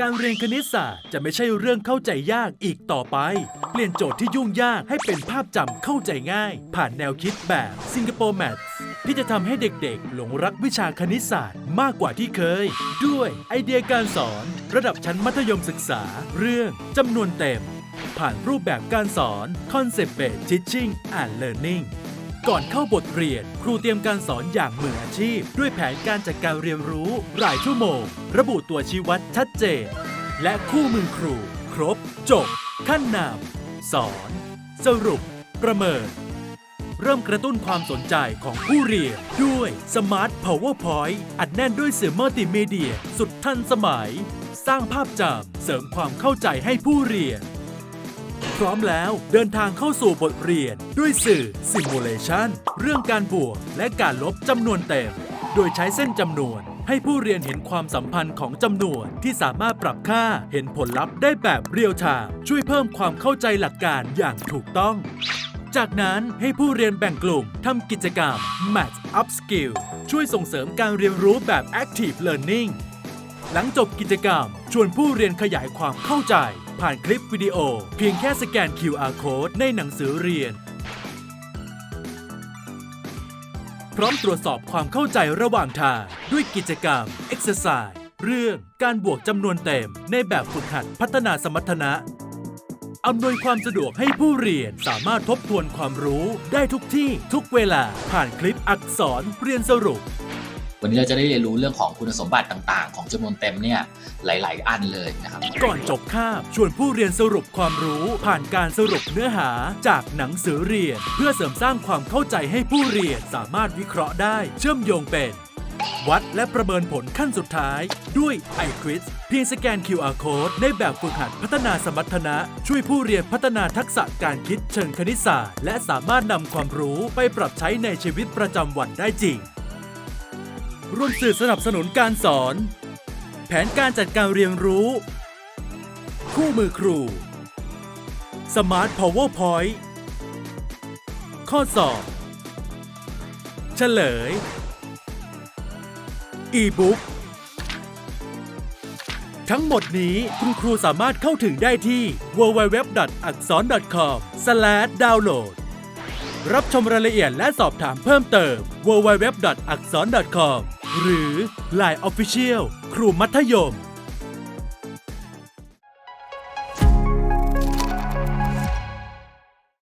การเรียนคณิตศาสตร์จะไม่ใช่เรื่องเข้าใจยากอีกต่อไป เปลี่ยนโจทย์ที่ยุ่งยากให้เป็นภาพจำเข้าใจง่าย ผ่านแนวคิดแบบสิงคโปร์แมทที่จะทำให้เด็กๆ หลงรักวิชาคณิตศาสตร์มากกว่าที่เคย ด้วยไอเดียการสอน ระดับชั้นมัธยมศึกษา เรื่องจำนวนเต็ม ผ่านรูปแบบการสอน Concept Based Teaching and Learning ก่อนเข้าบทเรียน ครูเตรียมการสอนอย่างมืออาชีพ ด้วยแผนการจัดการเรียนรู้ รายชั่วโมง ระบุตัวชี้วัดชัดเจน และคู่มือครู ครบ จบ ขั้นนำสอน สรุป ประเมิน เริ่มกระตุ้นความสนใจของผู้เรียน ด้วย Smart PowerPoint อัดแน่นด้วยสื่อมัลติมีเดีย สุดทันสมัย สร้างภาพจำเสริมความเข้าใจให้ผู้เรียน พร้อมแล้วเดินทางเข้าสู่บทเรียน ด้วยสื่อ Simulation เรื่องการบวกและการลบจำนวนเต็ม โดยใช้เส้นจำนวนให้ผู้เรียนเห็นความสัมพันธ์ของจำนวนที่สามารถปรับค่าเห็นผลลัพธ์ได้แบบเรียลไทม์ช่วยเพิ่มความเข้าใจหลักการอย่างถูกต้อง จากนั้นให้ผู้เรียนแบ่งกลุ่มทำกิจกรรม Math Up Skill ช่วยส่งเสริมการเรียนรู้แบบ Active Learning หลังจบกิจกรรม ชวนผู้เรียนขยายความเข้าใจ ผ่านคลิปวิดีโอ เพียงแค่สแกน QR Code ในหนังสือเรียน พร้อมตรวจสอบความเข้าใจระหว่างทาง ด้วยกิจกรรม Exercise เรื่องการบวกจำนวนเต็ม ในแบบฝึกหัดพัฒนาสมรรถนะอำนวยความสะดวกให้ผู้เรียนสามารถทบทวนความรู้ได้ทุกที่ทุกเวลาผ่านคลิปอักษรเรียนสรุป วันนี้เราจะได้เรียนรู้เรื่องของคุณสมบัติต่าง ๆ ของจำนวนเต็มเนี่ยหลาย ๆ อันเลยนะครับ ก่อนจบคาบชวนผู้เรียนสรุปความรู้ผ่านการสรุปเนื้อหาจากหนังสือเรียน เพื่อเสริมสร้างความเข้าใจให้ผู้เรียนสามารถวิเคราะห์ได้ เชื่อมโยงเป็นวัดและประเมินผลขั้นสุดท้าย ด้วย iQuiz เพียงสแกน QR Code ในแบบฝึกหัดพัฒนาสมรรถนะ ช่วยผู้เรียนพัฒนาทักษะการคิดเชิงคณิตศาสตร์ และสามารถนำความรู้ไปปรับใช้ในชีวิตประจำวันได้จริง ร่วมสื่อสนับสนุนการสอน แผนการจัดการเรียนรู้ คู่มือครู Smart PowerPoint ข้อสอบ เฉลย e-book ทั้งหมดนี้คุณครูสามารถเข้าถึงได้ที่ www.aksor.com/download รับชมรายละเอียดและสอบถามเพิ่มเติม www.aksor.com หรือ Line Official ครูมัธยม